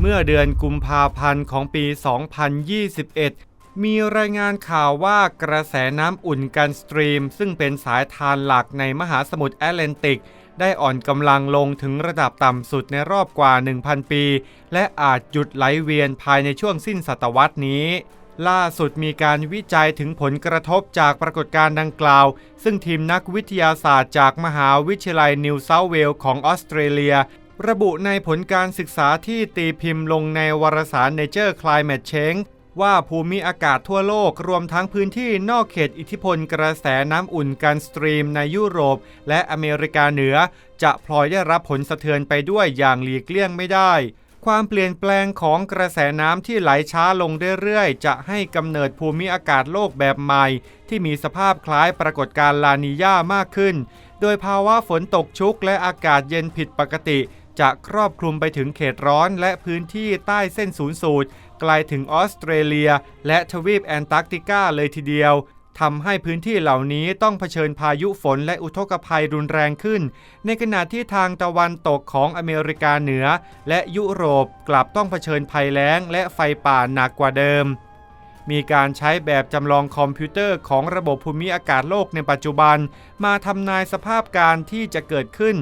เมื่อเดือนกุมภาพันธ์ของปี 2021 มีรายงานข่าวว่ากระแสน้ำอุ่นกันสตรีม ซึ่งเป็นสายทานหลักในมหาสมุทรแอตแลนติก ได้อ่อนกำลังลงถึงระดับต่ำสุดในรอบกว่า 1,000 ปี และอาจหยุดไหลเวียนภายในช่วงสิ้นศตวรรษนี้ล่าสุดมีการวิจัยถึงผลกระทบจากปรากฏการณ์ดังกล่าว ซึ่งทีมนักวิทยาศาสตร์จากมหาวิทยาลัยนิวเซาเวลส์ของออสเตรเลีย ระบุในผลการศึกษาที่ตีพิมพ์ลงในวารสาร Nature Climate Change ว่าภูมิอากาศทั่วโลกรวมทั้งพื้นที่นอกเขตอิทธิพลกระแสน้ำอุ่นกันสตรีมในยุโรป และอเมริกาเหนือ จะพลอยได้รับผลสะเทือนไปด้วยอย่างหลีกเลี่ยงไม่ได้ ความเปลี่ยนแปลงของกระแสน้ำที่ไหลช้าลงเรื่อยๆ จะให้กำเนิดภูมิอากาศโลกแบบใหม่ ที่มีสภาพคล้ายปรากฏการณ์ลานีญามากขึ้น โดยภาวะฝนตกชุกและอากาศเย็นผิดปกติ จะครอบคลุมไปถึงเขตร้อนและพื้นที่ใต้เส้นศูนย์สูตร ไกลถึงออสเตรเลีย และทวีปแอนตาร์กติกาเลยทีเดียวทำให้พื้นที่เหล่านี้ต้องเผชิญพายุฝนและอุทกภัยรุนแรงขึ้น ในขณะที่ทางตะวันตกของอเมริกาเหนือ และยุโรปกลับต้องเผชิญภัยแล้งและไฟป่าหนักกว่าเดิม มีการใช้แบบจำลองคอมพิวเตอร์ของระบบภูมิอากาศโลกในปัจจุบัน มาทำนายสภาพการที่จะเกิดขึ้น